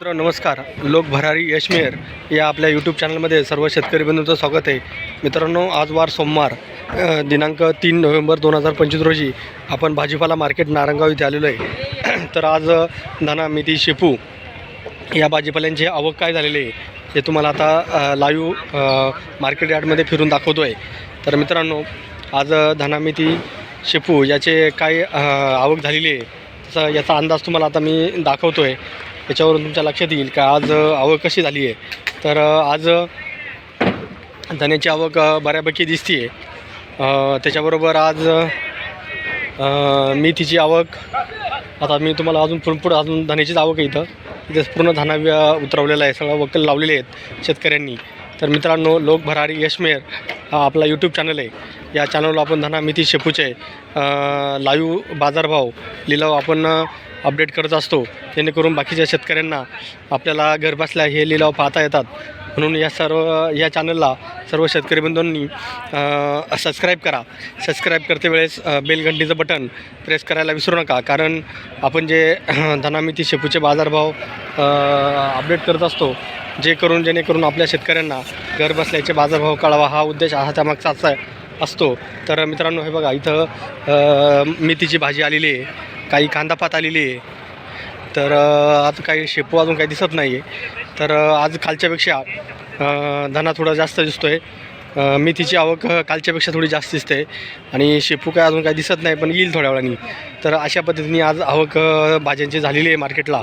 मित्र नमस्कार. लोक भरारी यशमेर या आपल्या यूट्यूब चॅनलमध्ये सर्व शेतकरी बंधूंचं स्वागत आहे. मित्रांनो आज वार सोमवार दिनांक तीन नोव्हेंबर दोन हजार पंचवीस रोजी आपण भाजीपाला मार्केट नारंगाव इथे आलेलो आहे. तर आज अ, धना मेथी शेपू या भाजीपाल्यांची आवक काय झालेली आहे हे तुम्हाला आता लाईव्ह मार्केट यार्डमध्ये फिरून दाखवतो आहे तर मित्रांनो आज धनामिती धना मेथी शेपू याचे काय आवक झालेली आहे तसा याचा अंदाज तुम्हाला आता मी दाखवतो आहे याच्यावरून तुमच्या लक्षात येईल का आज आवक कशी झाली आहे? तर आज धन्याची आवक बऱ्यापैकी दिसते आहे त्याच्याबरोबर आज मी तिची मेथीची आवक. आता मी तुम्हाला अजून पुढं अजून धान्याचीच आवक आहे इथं. इथे पूर्ण धाना उतरवलेलं उतरवलेला आहे सगळं वकल लावलेले आहेत शेतकऱ्यांनी. तर मित्रांनो लोक भरारी यशमेर हा आपला यूट्यूब चॅनल आहे. या चॅनलवर आपण धना मिती शेपूचे लाईव्ह बाजारभाव लिलाव आपण अपडेट करत असतो जेणेकरून बाकीच्या शेतकऱ्यांना आपल्याला घरबसल्या हे लिलाव पाहता येतात. म्हणून या सर्व या चॅनलला सर्व शेतकरी बंधूंनी सबस्क्राईब करा. सबस्क्राईब करते वेळेस बेलघंटीचं बटन प्रेस करायला विसरू नका. कारण आपण जे धनामिती शेपूचे बाजारभाव अपडेट करत असतो जे करून जेणेकरून आपल्या शेतकऱ्यांना घर बसल्याचे बाजारभाव कळावा हा उद्देश हा त्यामागचा असा असतो. तर मित्रांनो हे बघा इथं मेथीची भाजी आलेली आहे. काही कांदापात आलेली आहे. तर आज काही शेपू अजून काही दिसत नाही आहे तर आज कालच्यापेक्षा धना थोडा जास्त दिसतो आहे मेथीची आवक कालच्यापेक्षा थोडी जास्त दिसते. आणि शेपू काय अजून काही दिसत नाही पण येईल थोड्या वेळाने. तर अशा पद्धतीने आज आवक भाज्यांची झालेली आहे मार्केटला.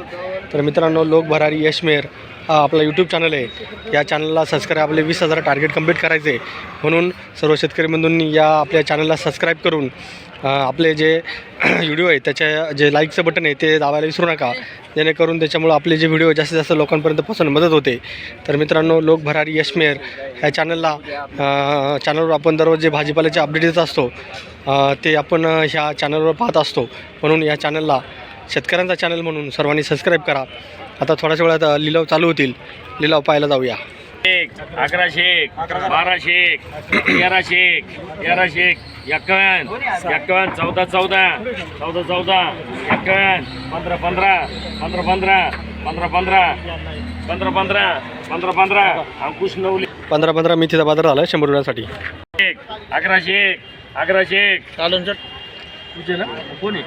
तर मित्रांनो लोक भरारी यशमेर हा आपला यूट्यूब चॅनल आहे. या चॅनलला सबस्क्राईब आपले वीस हजार टार्गेट कंप्लीट करायचे. आहे. म्हणून सर्व शेतकरी बंधूंनी या आपल्या चॅनलला सबस्क्राईब करून आपले जे व्हिडिओ आहे त्याच्या जे लाईकचं बटन आहे ते दाबायला विसरू नका. जेणेकरून त्याच्यामुळं आपले जे व्हिडिओ जास्तीत जास्त लोकांपर्यंत पोहोचणं मदत होते. तर मित्रांनो लोक भरारी यशमेर ह्या चॅनलला चॅनलवर आपण दररोज जे भाजीपाल्याचे अपडेट देत असतो ते आपण ह्या चॅनलवर पाहत असतो. म्हणून या चॅनलला शेतकऱ्यांचा चॅनल म्हणून सर्वांनी सबस्क्राईब करा. आता थोड्याच वेळात लिलाव चालू होतील लिलाव पाहायला जाऊया एक अकराशे एक बाराशे एक तेराशे एक तेराशे एक एक्कावन्न एक्कावन्न चौदा चौदा चौदा चौदा एक्कावन्न पंधरा पंधरा पंधरा पंधरा पंधरा पंधरा पंधरा पंधरा पंधरा पंधरा अंकुश नवले पंधरा पंधरा मेथीचा बाजार झाला शंभर रुपयासाठी एक अकराशे एक अकराशे एक चालून तुझे ना कोण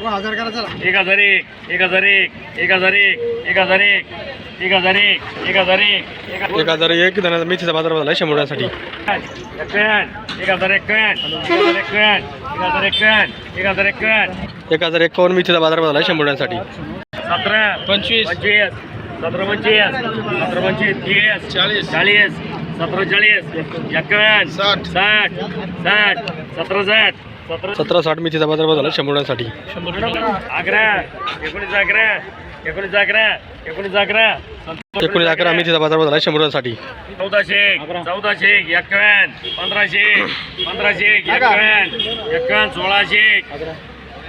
आहे एक हजार एक एक हजार एक एक हजार एक एक हजार एक एक हजार एक एक हजार एक एक एक हजार एक धना मेथीचा बाजार झाला शंभर रुपयासाठी एक्कावन्न एक हजार एक हजार एक हजार एक हजार हजार एकावन्न मेथीचा बाजार झाला शंभर रुपयासाठी सतरा पंचवीस पंचवीस सतरा पंचवीस सतरा पंचवीस तीस चाळीस चाळीस सतरा चाळीस एक्कावन्न साठ साठ साठ सतरा साठ सतरा सतरा साठ मेथीचा बाजार झाला शंभर रुपयासाठी अकरा एकोणीस अकरा एकोणीस अकरा एकोणीस अकरा एकोणीस अकरा मेथीचा बाजार झाला शंभर रुपयासाठी चौदाशे चौदाशे एक्कावन्न पंधराशे पंधराशे एक्कावन्न एक्कावन्न सोळाशे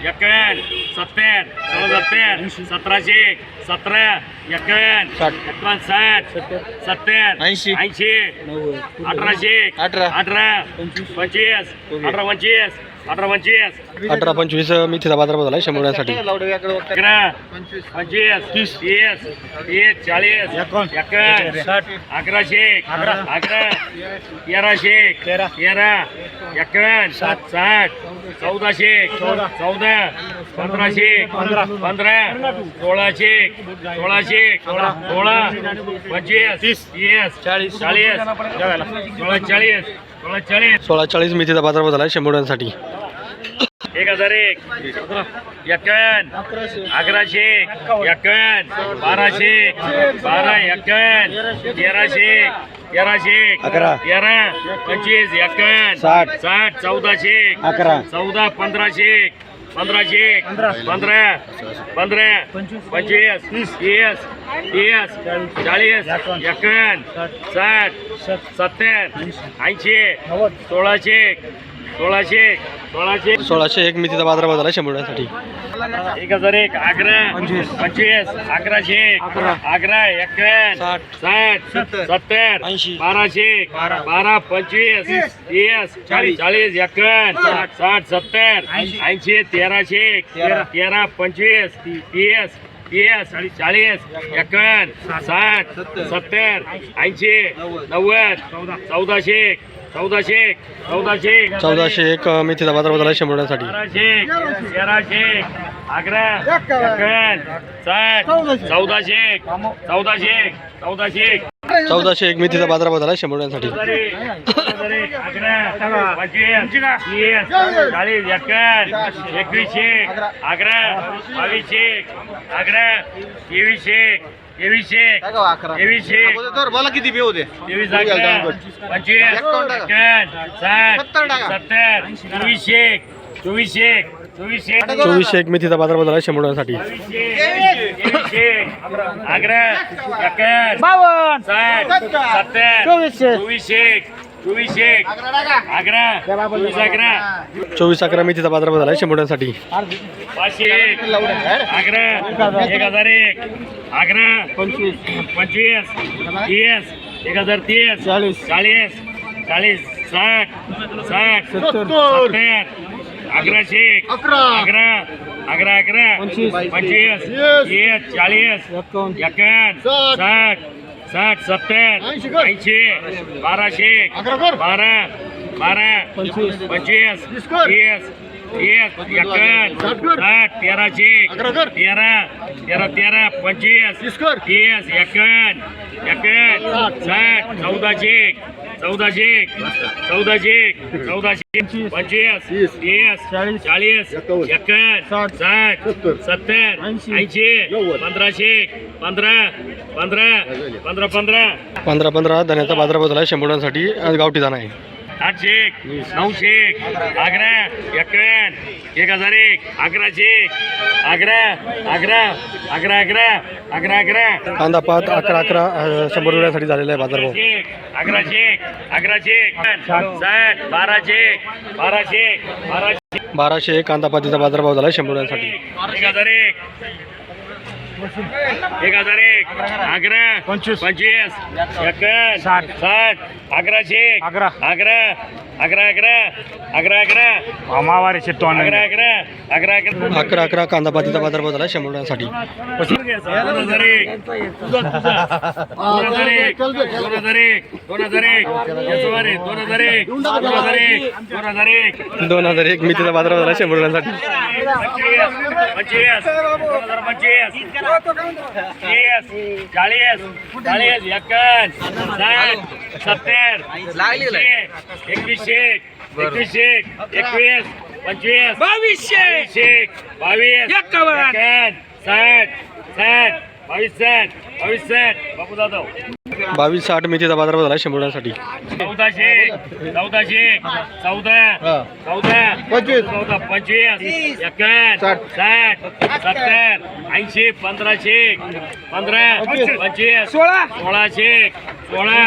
एक्कावन्न सत्तर सोळा सत्तर सतराशे सतरा एक्कावन्न साठ. एक्कावन्न साठ सत्तर. ऐंशी. ऐंशी अठराशे अठरा. अठरा पंचवीस अठरा पंचवीस अठरा पंचवीस. अठरा पंचवीस मेथीचा बाजार झाला शंभर रुपयासाठी. अकरा पंचवीस तीस तीस तीस चाळीस अकराशे अकरा. तेराशे तेरा. एक्कावन्न साठ. साठ. चौदाशे चौदा. पंधराशे पंधरा. सोळाशे सोळाशे सोळा. पंचवीस. तीस. चाळीस. चाळीस. सोळा चाळीस. सोळा चाळीस सोळा चाळीस मेथीचा बाजार झाला शंभर रुपयासाठी एक हजार एक. एक्कावन्न अकराशे एक्कावन्न बाराशे बारा एक्कावन्न तेराशे तेराशे अकरा. तेरा पंचवीस एक्कावन्न साठ. साठ चौदाशे अकरा. चौदा पंधराशे पंधराशे पंधरा. पंधरा. पंचवीस तीस. तीस. चाळीस. एक्कावन्न. साठ. सत्तर. ऐंशी. सोळाशे सोळाशे सोळाशे. सोळाशे एक मेथीचा बाजार झाला शंभर रुपयासाठी एक हजार एक अकरा. पंचवीस. अकराशे अकरा. एक्कावन्न साठ. साठ सत्तर. ऐंशी. बाराशे बारा. पंचवीस तीस. चाळीस चाळीस. एक्कावन्न साठ. सत्तर ऐंशी. तेराशे तेरा. पंचवीस तीस तीस चाळीस एकावन्न साठ. सत्तर. ऐंशी नव्वद. चौदाशे चौदाशे चौदाशे चौदाशे एक मेथीचा बाजारभाव झाला शंभर रुपयांसाठी. बाराशे तेराशे अकरा चौदाशे. चौदाशे चौदाशे चौदाशे एक. मेथीचा बाजारभाव झाला शंभर रुपयांसाठी. अकरा पंचवीस तीस चाळीस एकवीसशे अकरा बावीसशे अकरा तेवीसशे तेवीसशे. तेवीसशे. मला किती तेवीस पंचवीस सत्तर चोवीसशे चोवीसशे चोवीसशे चोवीसशे एक मेथीचा बाजारभाव झाला शंभर रुपयांसाठी तेवीसशे अकरा एकावन्न साठ सत्तर चोवीसशे. चोवीसशे अकरा चोवीस अकरा चोवीस अकरा मेथीचा बाजारभाव झाला शंभर रुपयांसाठी पाचशे एक. अकरा एक हजार एक. अकरा पंचवीस. पंचवीस तीस. एक हजार तीस. चाळीस. चाळीस. चाळीस साठ. साठ. सत्तर. अकराशे अकरा. अकरा अकरा पंचवीस. तीस. चाळीस. एकावन्न. साठ. साठ सत्तर ऐंशी बाराशे बारा बारा पंचवीस. तीस साठ तेराशे तेरा तेरा तेरा पंचवीस तीस साठ. चौदाशे चौदाशे चौदाशे चौदाशे पंचवीस तीस चाळीस साठ सत्तर ऐंशी पंधराशे पंधरा पंधरा पंधरा पंधरा पंधरा. पंधरा धन्याचा बाजारभाव झाला. शंभर रुपयांसाठी आज गावठी जाणं आहे. आठशे नऊशे अकरा एकावन्न एक हजार एक अकराशे अकरा अकरा अकरा अकरा अकरा अकरा. कांदा पात अकरा अकरा शंभर रुपयासाठी झालेला आहे बाजारभाव. अकराशे अकराशे साठ बाराशे बाराशे बाराशे बाराशे एक कांदा पातीचा बाजारभाव झाला शंभर रुपयांसाठी. एक हजार एक एक हजार एक. अकरा. पंचवीस. पंचवीस. साठ. साठ. अकराशे अकरा. अकरा. अकरा अकरा अकरा अकरा अकरा अकरा अकरा अकरा अकरा अकरा कांदा पातीचा बाजारभाव झाला शंभर रुपयांसाठी. दोन हजार एक. दोन हजार एक. दोन हजार एक. दोन हजार एक. याचं वर आहे. दोन हजार एक. दोन हजार एक. दोन हजार एक. दोन हजार एक. मेथीचा बाजारभाव झाला शंभर चाळीस. चाळीस. साठ. सत्तर. एकवीसशे. एकवीसशे एकवीस पंचवीस बावीसशे बावीस एकावन्न साठ साठ बावीस साठ बावीस साठ. बापू जाधव. बावीस साठ मेथीचा बाजारभाव झाला शंभर रुपयांसाठी चौदाशे चौदाशे चौदा चौदा पंचवीस. चौदा पंचवीस एकावन्न साठ. सत्तर ऐंशी पंधराशे पंधरा पंचवीस सोळा. सोळाशे सोळा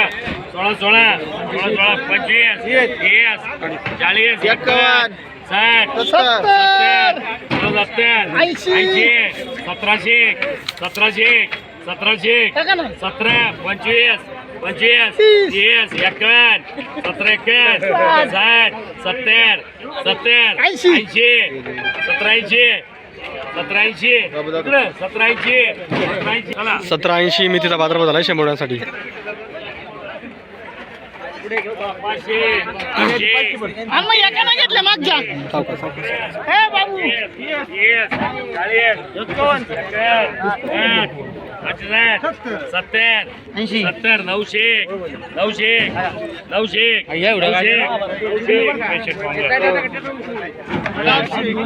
सोळा सोळा. सोळा सोळा पंचवीस. तीस. चाळीस. एकावन्न. साठ. सत्तर. सत्तर. ऐंशी. सतराशे. सतराशे. सतराशे. सतरा. पंचवीस. पंचवीस. तीस. एकावन्न. सतरा एकावन्न. साठ. सत्तर. सत्तर. ऐंशी. सतरा ऐंशी सतरा ऐंशी इकडं, सतरा ऐंशी ऐंशी मेथीचा बाजारभाव झाला शंभर रुपयांसाठी पाचशे पाचशे आम्ही एकानं घेतलं हे बाबू सत्तर सत्तर नऊशे नऊशे नऊशे नऊशे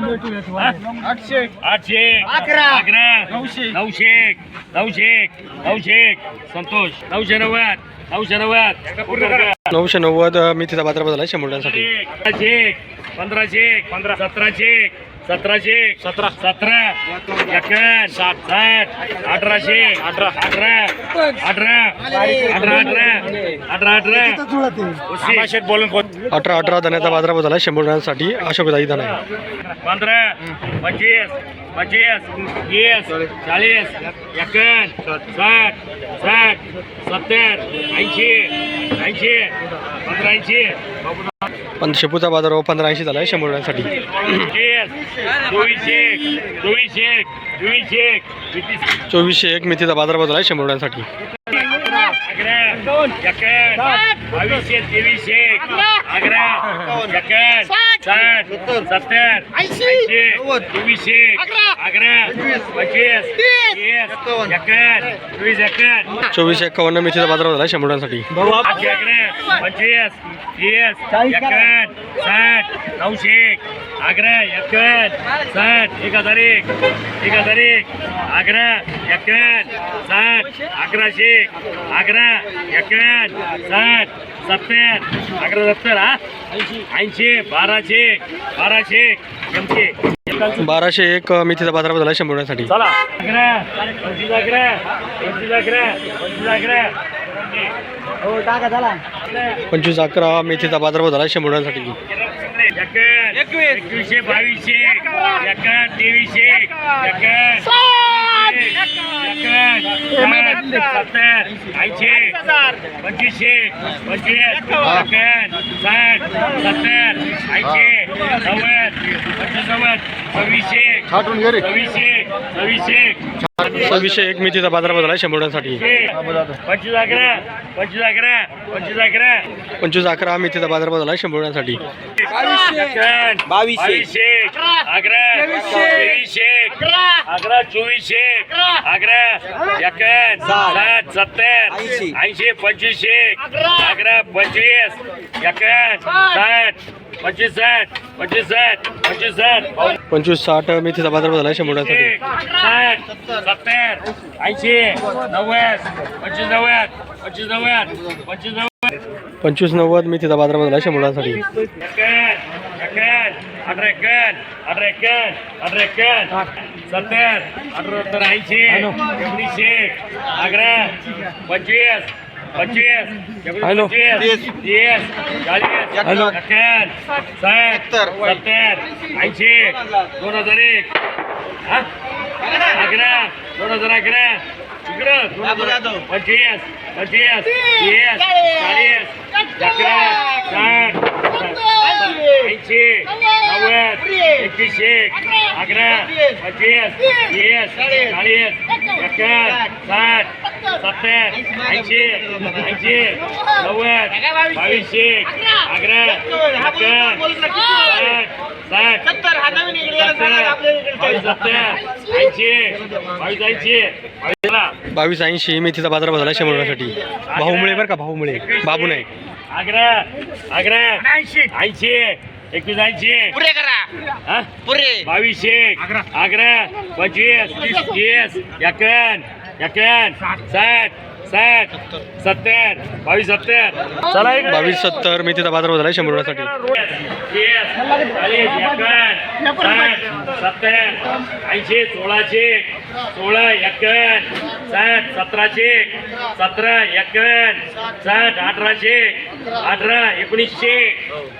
आठशे. आठशे अकरा. अकरा नऊशे. नऊशे नऊशे नऊशे संतोष नऊशे नव्वद नऊशे नव्वद नऊशे नव्वद अ, मेथीचा बाजारभाव झाला शंभर पंधराशे पंधराशे पंधरा सतराशे सतराशे सतरा सतरा एकावन्न साठ। साठ अठराशे अठरा अठरा अठरा अठरा अठरा अठरा अठरा बोलून अठरा अठरा धन्याचा बाजारभाव झाला शंभर रुपयांसाठी अशोक दाई धन आहे पंधरा पंचवीस पंचवीस तीस चाळीस एकावन्न साठ साठ सत्तर ऐंशी ऐंशी पंधरा ऐंशी. पण शेपूचा बाजार पंधरा ऐंशी झाला आहे शंभर रुपयांसाठी. चोवीसशे एक मेथीचा बाजार झाला आहे शंभर रुपयांसाठी. चोवीसशे चोवीस एक्कावन्न मिरचीचा बाजार झाला शंभर पंचवीस साठ नऊशे आग्रा एक्कावन्न सात एक हजार एक. एक हजार एक. आग्रा एक्कावन्न सात अकराशे आग्रा एक्कावन्न सात सत्तर. अकरा सत्तर हा? ऐंशी बाराशे बाराशे बाराशे एक मिथी सध्या बाजारात झाला शंभर पंचवीस अकरा मेथीचा बाजारभाव झाला शंभर एकवीसशे बावीसशे तेवीसशे पंचवीसशे पंचवीस साठ सत्तर ऐंशी नव्वद पंचवीस नव्वद सव्वीसशे सव्वीसशे सव्वीसशे सव्वीसशे एक मेथीचा बाजारभाव झाला आहे शंभरसाठी पंचवीस अकरा पंचवीस अकरा पंचवीस अकरा. पंचवीस अकरा मेथीचा बाजारभाव झाला आहे शंभरसाठी बावीसशे अकरा तेवीसशे अकरा चोवीसशे अकरा एकन साठ सत्तर ऐंशी. पंचवीसशे अकरा पंचवीस. एकन साठ पंचवीस साठ पंचवीस साठ पंचवीस साठ. पंचवीस साठ मेथीचा बाजारभाव झाला शंभरसाठी साठ. सत्तर ऐंशी नव्वद पंचवीस नव्वद पंचवीस नव्वद पंचवीस नव्वद. पंचवीस नव्वद मेथीचा बाजारभाव झाला एकन एकन अठरा अठरा अठरा सत्तर अठरा सत्तर ऐंशी एकोणीसशे अकरा पंचवीस पंचवीस हॅलो. पंचवीस तीस चाळीस हॅलो. एकन साठ सत्तर ऐंशी दोन हजार एक? अकरा दोन हजार अकरा इकडं दोन हजार पंचवीस पंचवीस तीस चाळीस अकरा साठ ऐंशी नव्वद एकवीसशे अकरा पंचवीस तीस चाळीस एकावन्न साठ सत्तर ऐंशी ऐंशी नव्वद बावीसशे अकरा साठ सत्तर ऐंशी बावीस ऐंशी बावीस ऐंशी मेथीचा झाला आहे शंभरसाठी भाऊमुळे बरं का भाऊमुळे. बाबू नाही अकरा अकरा ऐंशी. ऐंशी एकवीस ऐंशी. पुरे करा. हा? पुरे. बावीसशे अकरा. पंचवीस तीस एकन एकन सत्तर बावीस सत्तर चला इकडे. बावीस सत्तर मेथीचा बाजारभाव झाला आहे शंभरसाठी तीस, चाळीस, एकावन्न, साठ, सत्तर ऐंशी सोळाशे सोळा एकावन्न साठ सतराशे सतरा एकावन्न साठ अठराशे अठरा एकोणीसशे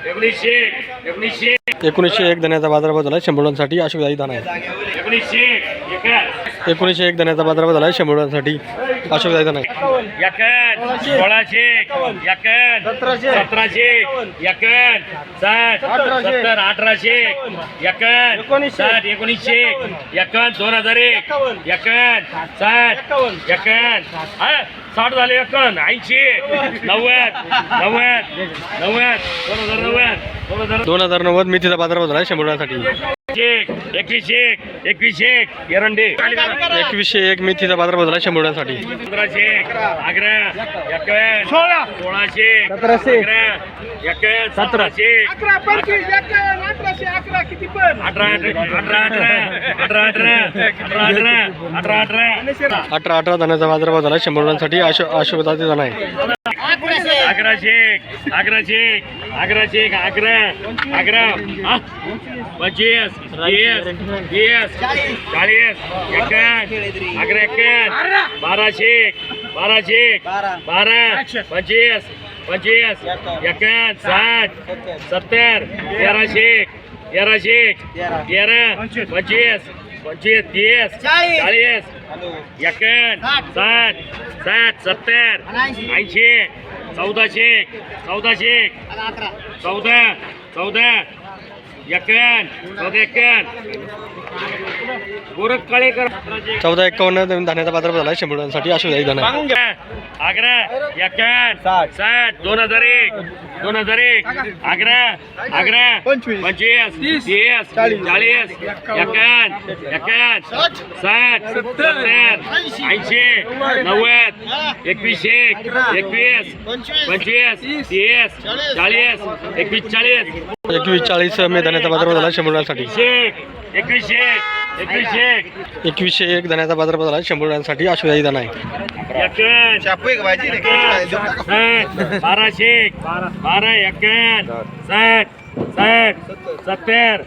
एकोणीसशे एकोणीसशे एकोणीसशे एक धन्याचा बाजारभाव झाला आहे शंभरसाठी अशोकदाई दाना आहे एकोणीसशे एका एकोणीसशे एक धन्याचा बाजारभाव झाला. आहे शंभरसाठी अशोकदाई दाना आहे एकन सोळाशे एकन सतराशे. एकन साठ सत्तर अठराशे एकन साठ एकोणीसशे एकन दोन हजार एक. एकन साठ एकन हा साठ झाले एकन ऐंशी नव्वद नव्वद नव्वद दोन हजार नव्वद दोन हजार दोन हजार नव्वद मेथीचा बाजारभाव झाला आहे शंभरसाठी एकवीसशे एक एकवीसशे एक एरंडे एकवीसशे एक मेथीचा बाजारभाव झाला आहे शंभरसाठी पंधराशे अकरा एकावन्न सोळा सोळाशे सतराशे. अकरा सतराशे अकरा पंचवीस एकावन्न अकरा किती पण अठरा अठरा अठरा अठरा अठरा अठरा अठरा अठरा अठरा अठरा अठरा धन्याचा बाजारभाव झाला आहे शंभरसाठी अशो अशोकदाई दाना आहे अकराशे अकराशे अकराशे अकरा अकरा हा? पंचवीस तीस तीस चाळीस एकावन्न अकरा एकावन्न बाराशे बाराशे बारा. पंचवीस पंचवीस एकावन्न साठ सत्तर. तेराशे तेराशे तेरा. पंचवीस. पंचवीस तीस चाळीस. एकावन्न साठ. साठ सत्तर ऐंशी. चौदाशे चौदाशे चौदा चौदा एक्क्याण्णव चौदा एक्कावन्न नवीन धान्याचा बाजारभाव झाला शंभर रुपयांसाठी आशुदाई धन आहे आग्रा एक्क्याण्णव साठ. दोन हजार एक दोन हजार एक. आग्रा आग्रा पंचवीस. पंचवीस तीस चाळीस. एक्क्याण्णव एक्क्याण्णव साठ. सत्तर. ऐंशी. नव्वद. एकवीस एक एकवीस पंचवीस. तीस. चाळीस एकवीस चाळीस. एकवीस चाळीस मे धान्याचा बाजारभाव झाला शंभर रुपयांसाठी एक एकवीस एक एकवीसशे एक धान्याचा बाजार झाला शंभर रुपयांसाठी आशुदाई धन आहे बाराशे बारा सत्तर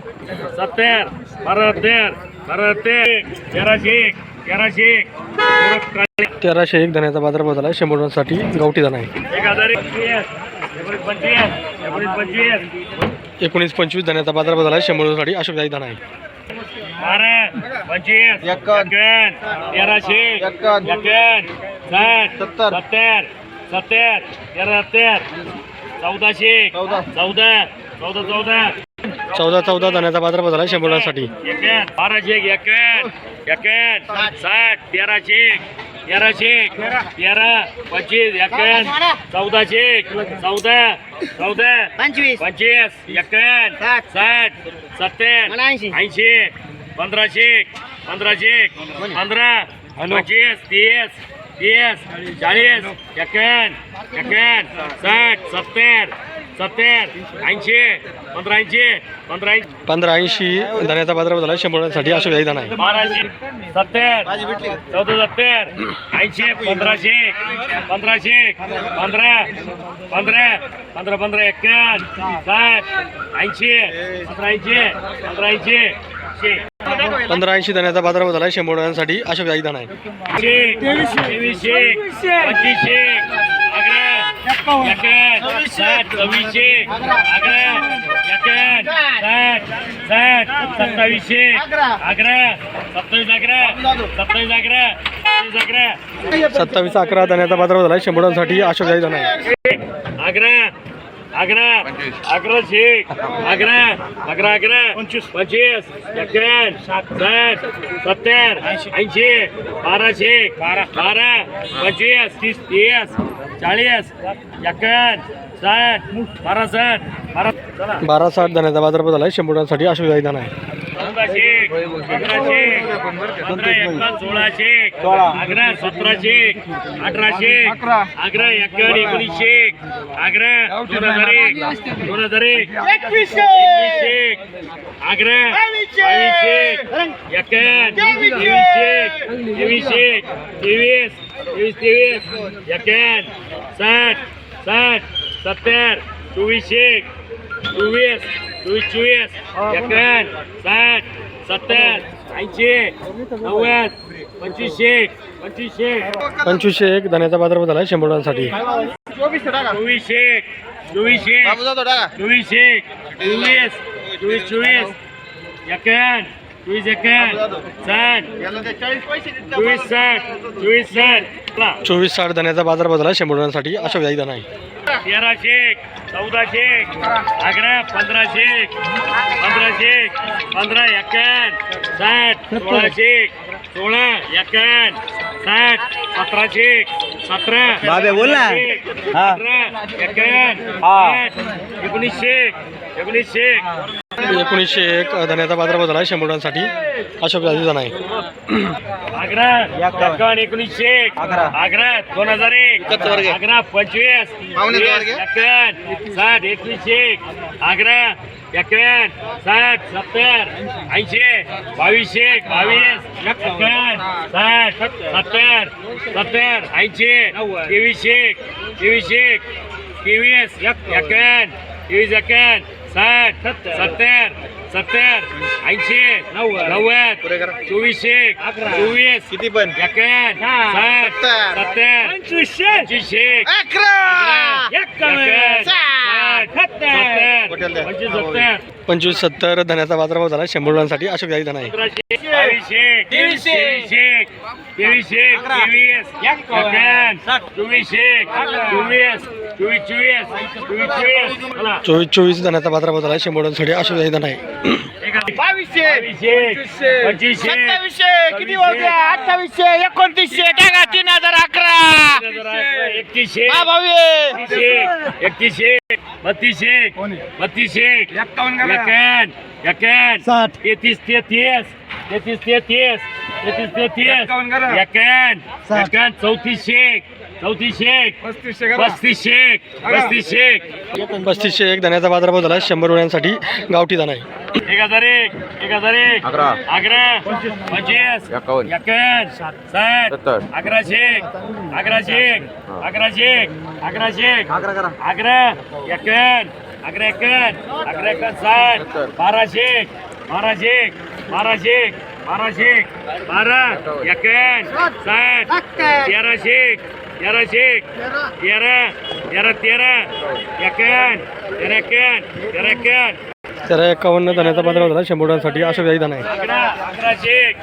सत्तर बहात्तर बहात्तर तेराशे एक धान्याचा बाजार बदला शंभर रुपयांसाठी गावठी धन आहे एक हजार पंचवीस. पंचवीस. एकोणीस पंचवीस धान्याचा शंभर आशुदाई धन आहे बारा पंचवीस एक्कावन्न तेराशे एक्कावन्न साठ सत्तर. सत्तर सत्तर तेराहत्तर चौदाशे चौदा. चौदा चौदा चौदा. चौदा चौदा धान्याचा बाजारभाव झाला शंभर रुपयांसाठी. एक्याण्णव बाराशे एक्याण्णव एक्याण्णव साठ तेराशे तेराशे तेरा. पंचवीस एक्याण्णव चौदाशे चौदा चौदा पंचवीस. पंचवीस एक्याण्णव साठ. मला ऐंशी. ऐंशी पंधराशे पंधराशे पंधरा पंचवीस तीस तीस चाळीस एक्याण्णव एक्याण्णव साठ सत्तर सत्तर ऐंशी पंधरा ऐंशी पंधरा ऐंशी. पंधरा ऐंशी धान्याचा बाजारभाव झाला शंभर रुपयांसाठी आशुदाई धन आहे बाराशे सत्तर चौदा सत्तर ऐंशी पंधराशे पंधराशे पंधरा पंधरा पंधरा पंधरा एक्क्याण्णव साठ ऐंशी पंधरा ऐंशी पंधरा ऐंशी पंधरा ऐंशी धान्याचा बाजारभाव झाला शंभर रुपयांसाठी आशुदाई धन आहे तेवीसशे पंचवीसशे साठ सत्तावीसशे. अकरा सत्तावीस अकरा सत्तावीस अकरा सत्तावीस अकरा सत्तावीस अकरा धान्याचा बाजारभाव झाला शंभर रुपयांसाठी आशुदाई धन आहे अकरा अकरा अकराशे अकरा अकरा अकरा पंचवीस. पंचवीस. एक्याण्णव साठ सत्तर ऐंशी. बाराशे बारा. बारा. पंचवीस. तीस तीस. चाळीस एक्याण्णव साठ बारा साठ बारा बारा साठ धान्याचा बाजारभाव झाला शंभर रुपयांसाठी आशुदाई धन आहे चौदाशे पंधराशे पंधरा एकावन्न सोळाशे अकरा सतराशे अठराशे अकरा एक्यावन्न एकोणीसशे अकरा दोन हजार एक दोन हजार एक एकवीसशे! अकरा बावीसशे! एक्यावन्न तेवीसशे तेवीसशे तेवीस तेवीस तेवीस एक्यावन्न साठ साठ सत्तर चोवीसशे चोवीस चोवीस चोवीस एक्यावन्न साठ सत्तर ऐंशी नव्वद पंचवीसशे पंचवीसशे. पंचवीसशे एक धान्याचा बाजारभाव झाला शंभर रुपयांसाठी चोवीस टाका. चोवीसशे चोवीसशे चोवीसशे चोवीस चोवीस चोवीस एक्यावन्न चोवीस एक्यावन्न साठ चोवीस साठ चोवीस साठ. चोवीस साठ धान्याचा बाजारभाव झाला शंभर रुपयांसाठी आशुदाई धन आहे तेराशे चौदाशे अकरा पंधराशे पंधराशे पंधरा एक्यावन्न साठ सोळाशे सोळा एक्यावन्न साठ सतराशे सतरा बाबे, बोल ना. हा. सतरा साठ एकोणीसशे एकोणीसशे एकोणीसशे एक धान्याचा बाजारभाव झाला शंभर रुपयांसाठी धन आहे एक्कावन्न एकोणीसशे अकरा दोन हजार एक. अकरा पंचवीस. साठ एकवीसशे अकरा एक्कावन्न साठ सत्तर ऐंशी बावीसशे बावीस एक्कावन्न साठ सत्तर सत्तर ऐंशी तेवीसशे तेवीसशे तेवीस एक्कावन्न तेवीस एक्कावन्न साठ सत्तर सत्तर ऐंशी नव्वद. चोवीसशे चोवीस किती पण. एक्कावन्न. साठ सत्तर. पंचवीसशे पंचवीसशे सत्तर. पंचवीस सत्तर. पंचवीस सत्तर धन्याचा बाजारभाव झाला. शंभर रुपयांसाठी अशोक जाई धन आहे चोवीसशे चोवीस. चोवीस चोवीस जणांचा बाजारा बदल आहे शंभरांसाठी अशा विधान आहे. बावीसशे सत्तावीसशे किती अठ्ठावीसशे एकोणतीसशे टाका तीन हजार अकरा? एकतीसशे. एकतीसशे बत्तीसशे बत्तीसशे. एक्कावन्न एक्कावन्न साठ तेहतीस तेहतीस. तेहतीस तेहतीस तेहतीस तेहतीस. एकावन्न एकावन्न चौतीसशे चौतीसशे पस्तीसशे करा. पस्तीसशे पस्तीसशे पस्तीसशे एक. धन्याचा बाजारभाव झाला. शंभर रुपयांसाठी गावठी धन आहे. एक हजार एक एक हजार एक. अकरा. अकरा. पंचवीस. एकावन्न. एकावन्न. साठ. सत्तर. अकराशे अकराशे अकराशे अकराशे अकरा करा. अकरा. एकावन्न. अकरा एकावन्न. अकरा एकावन्न साठ. बाराशे बाराशे बाराशे बाराशे बारा एकावन्न साठ तेराशे तेराशे तेरा तेरा तेरा एकावन्न तेरा एकावन्न तेरा एकावन्न तर एकावन्न धण्याचा पात्र झाला शंभर डांसाठी अशा व्याही धन आहे एक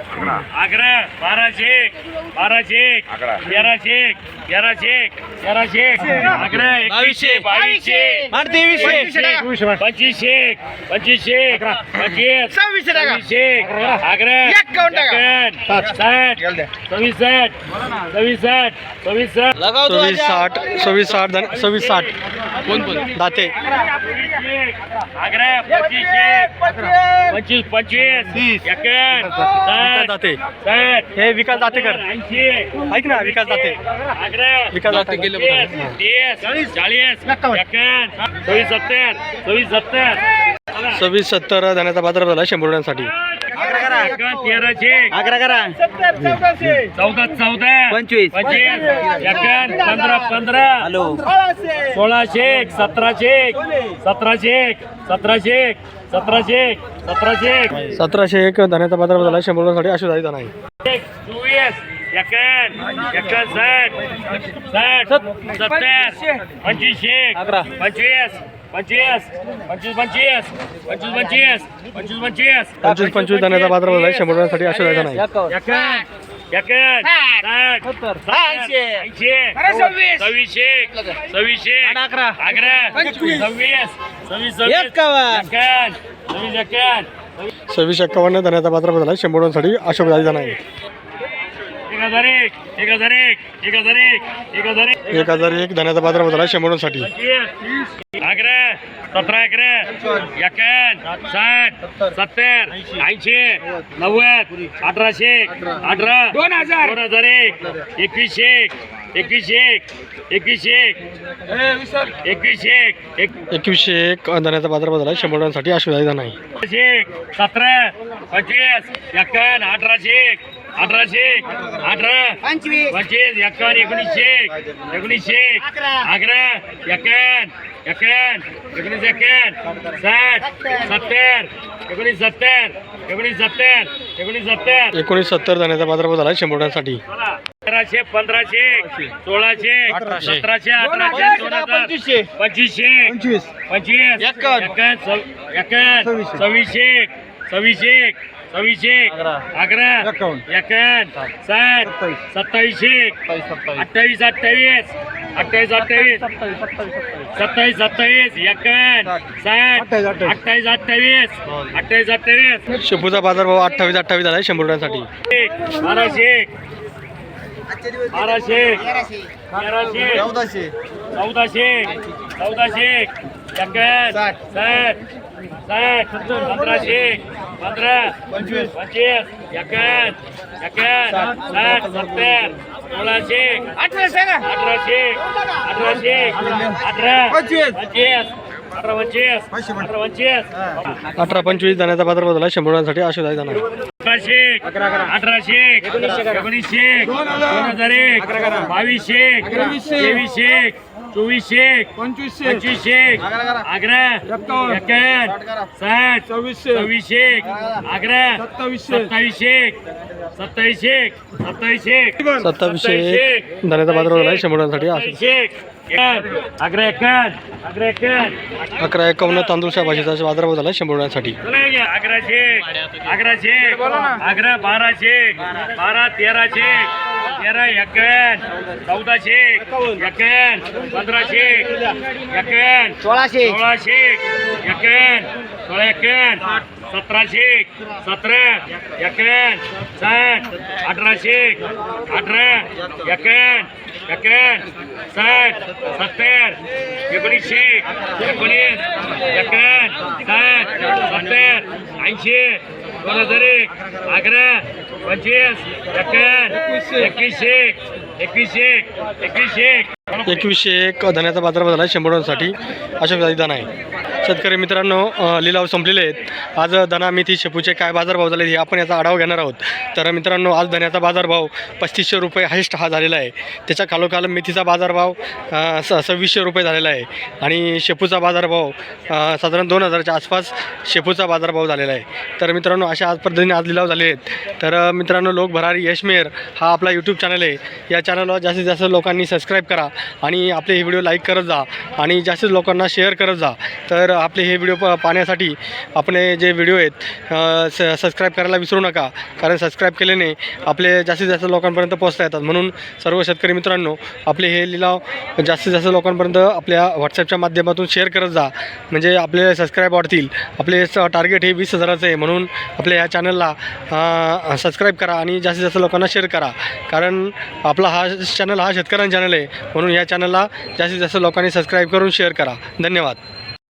बाराशे एक बाराशे एक तेराशे एक तेराशे एक तेराशे एक एक एक साठ. सव्वीस साठ. सव्वीस साठ. सव्वीस साठ. दाते. अकरा पंचवीस. पंचवीस साठ. साठ. हे विकास दातेकर ऐंशी. ऐक ना विकास दाते अकरा. विकास दाते तीस तीस. चाळीस. सव्वीस सत्तर. सव्वीस सत्तर. सव्वीस सत्तर धन्याचा बाजारभाव झाला शंभर रुपयांसाठी. अकरा करा. चौदा चौदा. पंचवीस. पंचवीस. पंधरा पंधरा. सोळाशे. एक सतराशे एक. सतराशे एक सतराशे एक सतराशे एक सतराशे एक. सतराशे एक धान्याचा पात्र झाला. शंभरसाठी अशी झाली नाही? चोवीस एकान साठ पंचवीस. पंचवीस पंचवीस पंचवीस पंचवीस पंचवीस पंचवीस पंचवीस पंचवीस पंचवीस धन्याचा बाजारभाव झाला शंभर रुपयांसाठी आहे ऐंशी. ऐंशी अरे सव्वीस. सव्वीसशे सव्वीसशे अकरा. अकरा पंचवीस. सव्वीस सव्वीस सव्वीस एक्कावन्न. धन्याचा बाजारभाव झाला शंभर रुपयांसाठी अशोक जाई धन आहे एक हजार एक धनाचा बाजार बदला शंभरांसाठी अकरा सतरा अकरा एक्क्याण्णव साठ सत्तर ऐंशी नव्वद अठराशे अठरा दोन हजार. दोन हजार एक एकवीसशे एकवीसशे एकवीसशे एकवीसशे एक एकवीसशे एक धान्याचा बाजार बदला शंभरांसाठी अश्वधायचा नाही सतरा पंचवीस एक्क्याण्णव अठराशे अठराशे अठरा. पंचवीस. पंचवीस. एकावन्न एकोणीसशे एकोणीसशे अकरा. एकावन्न एकावन्न एकोणीस एकावन्न साठ. सत्तर. एकोणीस सत्तर एकोणीस सत्तर एकोणीस सत्तर एकोणीस सत्तर धन्याचा बाजारभाव झाला शंभर रुपयांसाठी. पंधराशे पंधराशे सोळाशे सतराशे अठराशे हजार पंचवीसशे. पंचवीसशे पंचवीस. पंचवीस. एकावन्न. एकावन्न सव- एकावन्न सव्वीसशे. सव्वीसशे सव्वीसशे अकरा एकावन्न. साठ. सत्तावीसशे अठ्ठावीस अठ्ठावीस अठ्ठावीस अठ्ठावीस सत्तावीस सत्तावीस एकावन्न साठ. अठ्ठावीस अठ्ठावीस. अठ्ठावीस अठ्ठावीस शेपूचा बाजारभाव अठ्ठावीस अठ्ठावीस झाला शंभर रुपयांसाठी. बाराशे. बाराशे. तेराशे चौदाशे. चौदाशे. चौदाशे. एकावन्न. साठ. साठ. पंधराशे. पंधरा पंचवीस. पंचवीस एकावन्न एकावन्न साठ सत्तर सोळाशे अठराशे अठराशे अठराशे अठरा पंचवीस. पंचवीस अठरा पंचवीस अठरा पंचवीस. अठरा पंचवीस धन्याचा बाजारभाव झाला शंभर जाई धन आहे अठराशे अठराशे एकोणीसशे दोन हजार एक. बावीसशे तेवीसशे चोवीसशे पंचवीसशे पंचवीसशे अकरा एक्याण्णव साठ सव्वीसशे. सव्वीसशे अकरा सत्तावीसशे. सत्तावीसशे सत्तावीसशे सत्तावीसशे सत्तावीसशे धन्याचा बाजारभाव झाला आहे शंभर रुपयांसाठी असं अकरा एकावन्न तांदूळच्या भाजीचा बाजारभाव झाला आहे शंभर रुपयांसाठी अकराशे अकराशे अकरा बाराशे बारा तेराशे तेरा एक्याण्णव चौदाशे एक्याण्णव पंधराशे एक्याण्णव सोळाशे सोळाशे एक्याण्णव सोळा एक्याण्णव सतराशे एक सतरा एक्याण्णव साठ अठराशे एक अठरा एक्याण्णव एक्याण्णव साठ सत्तर एकोणीसशे एकोणीस एक्याण्णव साठ सत्तर ऐंशी दोन हजार एक अकरा पंचवीस एक्याण्णव एकवीसशे एकवीसशे एकवीसशे एकवीसशे एक धन्याचा बाजार झाला आहे शंभरसाठी अशा विधान आहे शेतकरी मित्रांनो लिलाव संपलेले आहेत. आज धना मेथी शेपूचे काय बाजारभाव झाले हे आपण याचा आढावा घेणार आहोत. तर मित्रांनो आज धन्याचा बाजारभाव पस्तीसशे रुपये हायस्ट हा झालेला आहे. त्याच्या खालोखाल मेथीचा बाजारभाव स सव्वीसशे रुपये झालेला आहे. आणि शेपूचा बाजारभाव साधारण दोन हजारच्या आसपास शेपूचा बाजारभाव झालेला आहे. तर मित्रांनो अशा आज पद्धतीने आज लिलाव झाले आहेत. तर मित्रांनो लोक भरारी यशमेर हा आपला यूट्यूब चॅनल आहे. या चॅनलवर जास्तीत जास्त लोकांनी सबस्क्राईब करा आणि आपले हे व्हिडिओ लाईक करत जा आणि जास्तीत लोकांना शेअर करत जा. तर आपले हे व्हिडिओ प पाहण्यासाठी आपले जे व्हिडिओ आहेत स सबस्क्राईब करायला विसरू नका. कारण सबस्क्राईब केल्याने आपले जास्तीत जास्त लोकांपर्यंत पोहोचता येतात. म्हणून सर्व शेतकरी मित्रांनो आपले हे लिलाव जास्तीत जास्त लोकांपर्यंत आपल्या व्हॉट्सअपच्या माध्यमातून शेअर करत जा. म्हणजे आपले सबस्क्राईब वाढतील. आपले स टार्गेट हे वीस हजाराचं आहे. म्हणून आपल्या ह्या चॅनलला सबस्क्राईब करा आणि जास्तीत जास्त लोकांना शेअर करा. कारण आपला हा चॅनल हा शेतकऱ्यांचा चॅनल आहे. म्हणून या चॅनलला जास्तीत जास्त लोकांनी सबस्क्राईब करून शेअर करा. धन्यवाद.